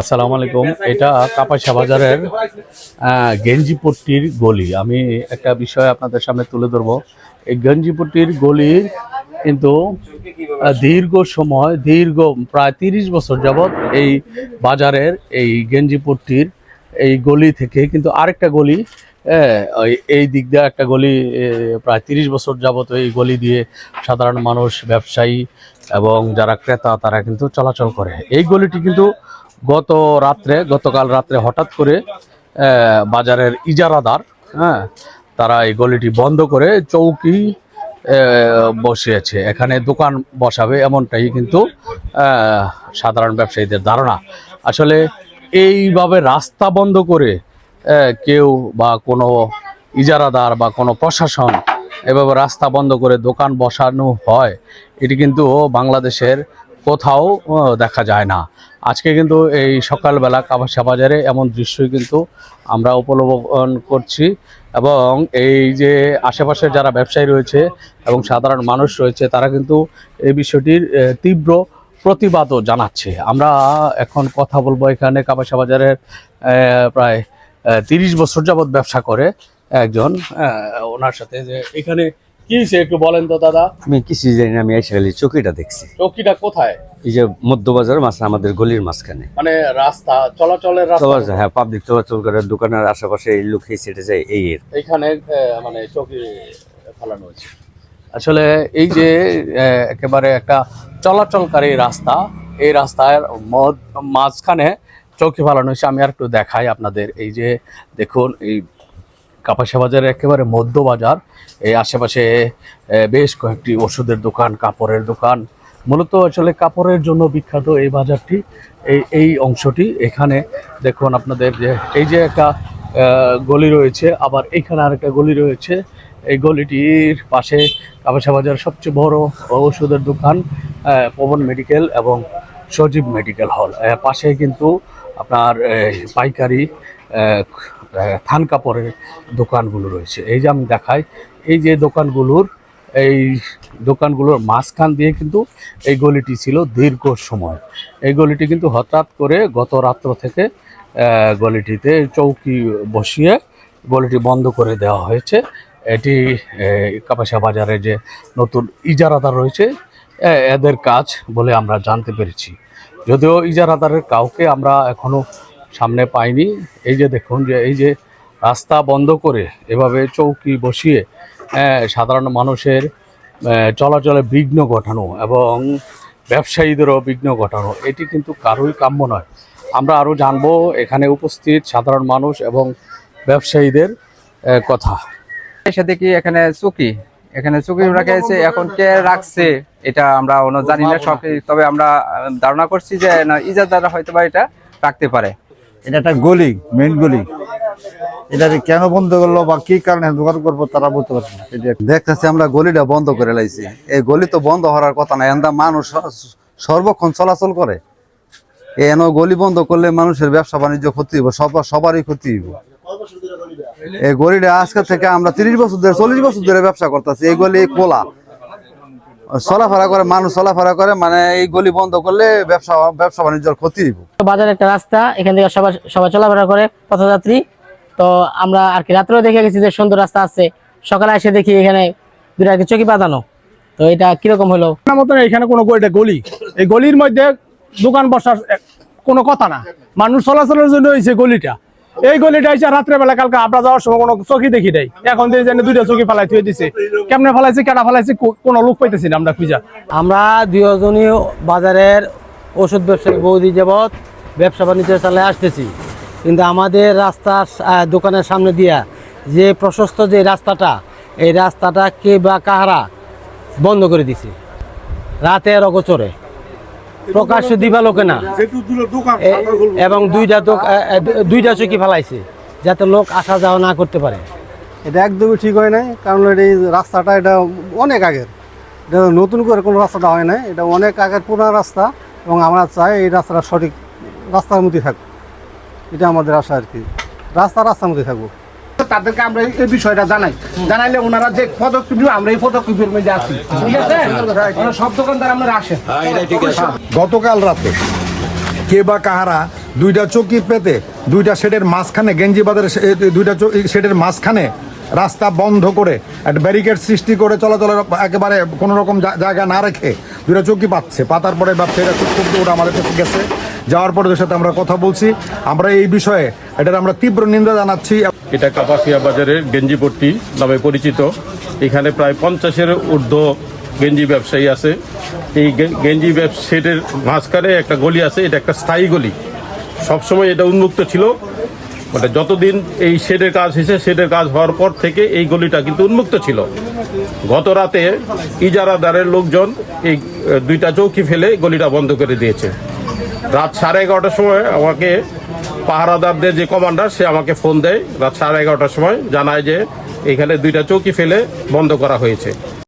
আসসালামু আলাইকুম। এটা কাপাসা বাজারের গেঞ্জিপট্টির গলি। আমি একটা বিষয় আপনাদের সামনে তুলে ধরবো। এই গেঞ্জিপট্টির গলি কিন্তু দীর্ঘ সময়, দীর্ঘ প্রায় তিরিশ বছর যাবৎ এই বাজারের এই গেঞ্জিপট্টির এই গলি থেকে কিন্তু আরেকটা গলি এই দিক দিয়ে একটা গলি প্রায় তিরিশ বছর যাবত এই গলি দিয়ে সাধারণ মানুষ, ব্যবসায়ী এবং যারা ক্রেতা, তারা কিন্তু চলাচল করে। এই গলিটি কিন্তু গত রাত্রে, গতকাল রাত্রে হঠাৎ করে বাজারের ইজারাদার হ্যাঁ তারা এই গলিটি বন্ধ করে চৌকি বসিয়েছে। এখানে দোকান বসাবে এমনটাই কিন্তু সাধারণ ব্যবসায়ীদের ধারণা। আসলে এইভাবে রাস্তা বন্ধ করে কেউ বা কোনো ইজারাদার বা কোনো প্রশাসন এভাবে রাস্তা বন্ধ করে দোকান বসানো হয়, এটি কিন্তু বাংলাদেশের কোথাও দেখা যায় না। আজকে কিন্তু এই সকালবেলা কাবাসা বাজারে এমন দৃশ্যই কিন্তু আমরা উপলব্ধ করছি এবং এই যে আশেপাশে যারা ব্যবসায়ী রয়েছে এবং সাধারণ মানুষ রয়েছে, তারা কিন্তু এই বিষয়টির তীব্র প্রতিবাদও জানাচ্ছে। আমরা এখন কথা বলব এখানে কাবাসা বাজারের প্রায় তিরিশ বছর যাবৎ ব্যবসা করে একজন ওনার সাথে যে এখানে কি হয়েছে একটু বলেন তো দাদা? আমি কিছু জানি না আমি এসে খালি চৌকিটা দেখছি। চৌকিটা কোথায়? এই যে মধ্যবাজার মাছ আমাদের গলির মাঝখানে। মানে রাস্তা চলাচলের রাস্তা? চলাচল হ্যাঁ পাবলিক চলাচল করে দোকানের আশেপাশে এই লোক সেটে যায় এই এর। এইখানে মানে চৌকি ফেলানো হয়েছে। আসলে এই যে একেবারে একটা চলাচলকারী রাস্তা এই রাস্তার মাঝখানে চৌকি ফেলানো হয়েছে আমি আর একটু দেখাই আপনাদের। এই যে দেখুন এই কাপাসা বাজারের একেবারে মধ্য বাজার এই আশেপাশে বেশ কয়েকটি ওষুধের দোকান, কাপড়ের দোকান। মূলত আসলে কাপড়ের জন্য বিখ্যাত এই বাজারটি, এই এই অংশটি। এখানে দেখুন আপনাদের যে, এই যে একটা গলি রয়েছে, আবার এখানে আরেকটা গলি রয়েছে। এই গলিটির পাশে কাপাসা বাজার সবচেয়ে বড় ওষুধের দোকান পবন মেডিকেল এবং সজীব মেডিকেল হল। পাশে কিন্তু আপনার পাইকারি থান কাপড়ের দোকানগুলো রয়েছে। এই যে আমি দেখাই, এই যে দোকানগুলোর, এই দোকানগুলোর মাঝখান দিয়ে কিন্তু এই গলিটি ছিল দীর্ঘ সময়। এই গলিটি কিন্তু হঠাৎ করে গত রাত্র থেকে গলিটিতে চৌকি বসিয়ে গলিটি বন্ধ করে দেওয়া হয়েছে। এটি কাপাসা বাজারে যে নতুন ইজারাদার রয়েছে এদের কাজ বলে আমরা জানতে পেরেছি। যদিও ইজারাদারের কাউকে আমরা এখনও সামনে পাইনি। এই যে দেখুন যে এই যে রাস্তা বন্ধ করে এভাবে চৌকি বসিয়ে আহ, সাধারণ মানুষের চলাচলে বিঘ্ন ঘটানো এবং ব্যবসায়ীদেরও বিঘ্ন ঘটানো এটি কিন্তু কারোই কাম্য নয়। আমরা আরও জানব এখানে উপস্থিত সাধারণ মানুষ এবং ব্যবসায়ীদের কথা। এসে দেখি এখানে চুকি। এখানে চুকি রাখা এখন কে রাখছে এটা আমরা জানি না সব তবে আমরা ধারণা করছি যে না ইজাদাররা হয়তো বা এটা রাখতে পারে। এটা একটা গলি মেইন গলি। এটা কেন বন্ধ করল বা কি কারণে দোকান করব তারা বলতে পারছে না। দেখতেছি আমরা গলিটা বন্ধ করে লাইছি। এই গলি তো বন্ধ হওয়ার কথা না, এন্দা মানুষ সর্বক্ষণ চলাচল করে। এন গলি বন্ধ করলে মানুষের ব্যবসা বাণিজ্য ক্ষতি হইব সবার সবারই ক্ষতি হইব। এই গলিটা আজকে থেকে আমরা তিরিশ বছর ধরে, চল্লিশ বছর ধরে ব্যবসা করতেছি। এই গলি কোলা। চলাফেরা করে মানুষ চলাফেরা করে মানে এই গলি বন্ধ করলে ব্যবসা ব্যবসা বাণিজ্যের ক্ষতি বাজারে একটা রাস্তা এখান থেকে সবাই সবাই চলাফেরা করে পথযাত্রী। তো আমরা আর কি রাত্রেও দেখে গেছি যে সুন্দর রাস্তা আছে। সকালে এসে দেখি এখানে দুটো আর কি চকি পাতানো তো এটা কীরকম হলো? মতন এখানে কোনো গলি। এই গলির মধ্যে দোকান বসার কোনো কথা না। মানুষ চলাচলের জন্য হয়েছে গলিটা। এই গলিটা হয়েছে রাত্রেবেলা, কালকে আমরা যাওয়ার সময় কোনো চকি দেখি নাই। এখন দিয়ে জানি দুইটা চকি ফেলাই থুয়ে দিছে। কেমনে ফেলাইছে কেনা ফেলাইছে কোনো লোক পাইতেছি না আমরা খুঁজা। আমরা দুজনই বাজারের ওষুধ ব্যবসায়ী বৌদি যাবৎ ব্যবসা বাণিজ্য চালিয়ে আসতেছি। কিন্তু আমাদের রাস্তার দোকানের সামনে দিয়া যে প্রশস্ত যে রাস্তাটা, এই রাস্তাটা কে বা কাহারা বন্ধ করে দিছে। রাতের অগোচরে। প্রকাশ্য দিবালোকে না। এবং দুইটা দুইটা চকি ফেলাইছে যাতে লোক আসা যাওয়া না করতে পারে। এটা একদমই ঠিক হয় নাই কারণ এই রাস্তাটা এটা অনেক আগের। এটা নতুন করে কোনো রাস্তাটা হয় নাই এটা অনেক আগের পুরানো রাস্তা এবং আমরা চাই এই রাস্তাটা সঠিক রাস্তার মধ্যে থাকুক। এটা আমাদের আশা আর কি। রাস্তা রাস্তার মধ্যে থাকব তাদেরকে আমরা এই বিষয়টা জানাই। জানাইলে ওনারা যে পদক্ষেপ নিবে আমরা এই পদক্ষেপের মধ্যে আছি। ঠিক আছে সব দোকানদার আপনারা আসেন। গতকাল রাতে কে বা কাহারা দুইটা চৌকি পেতে দুইটা শেডের মাঝখানে গেঞ্জি বাজারের দুইটা শেডের মাঝখানে রাস্তা বন্ধ করে একটা ব্যারিকেড সৃষ্টি করে চলাচলের একেবারে কোনো রকম জায়গা না রেখে দুইটা চৌকি পাচ্ছে। পাতার পরে ব্যবসায়ীরা খুব খুব ওটা আমাদের কাছে গেছে। যাওয়ার পরে ওদের সাথে আমরা কথা বলছি। আমরা এই বিষয়ে এটার আমরা তীব্র নিন্দা জানাচ্ছি এটা কাপাসিয়া বাজারের গেঞ্জিপট্টি নামে পরিচিত। এখানে প্রায় পঞ্চাশের ঊর্ধ্ব গেঞ্জি ব্যবসায়ী আছে। এই গেঞ্জি ব্যবসায়ীদের মাঝখানে একটা গলি আছে, এটা একটা স্থায়ী গলি। সবসময় এটা উন্মুক্ত ছিল। মানে যতদিন এই শেডের কাজ হয়েছে শেডের কাজ হওয়ার পর থেকে এই গলিটা কিন্তু উন্মুক্ত ছিল। গত রাতে ইজারাদারের লোকজন এই, দুইটা চৌকি ফেলে গলিটা বন্ধ করে দিয়েছে। রাত সাড়ে এগারোটার সময় আমাকে পাহারাদারদের যে কমান্ডার, সে আমাকে ফোন দেয় রাত সাড়ে এগারোটার সময়, জানায় যে এখানে দুইটা চৌকি ফেলে বন্ধ করা হয়েছে।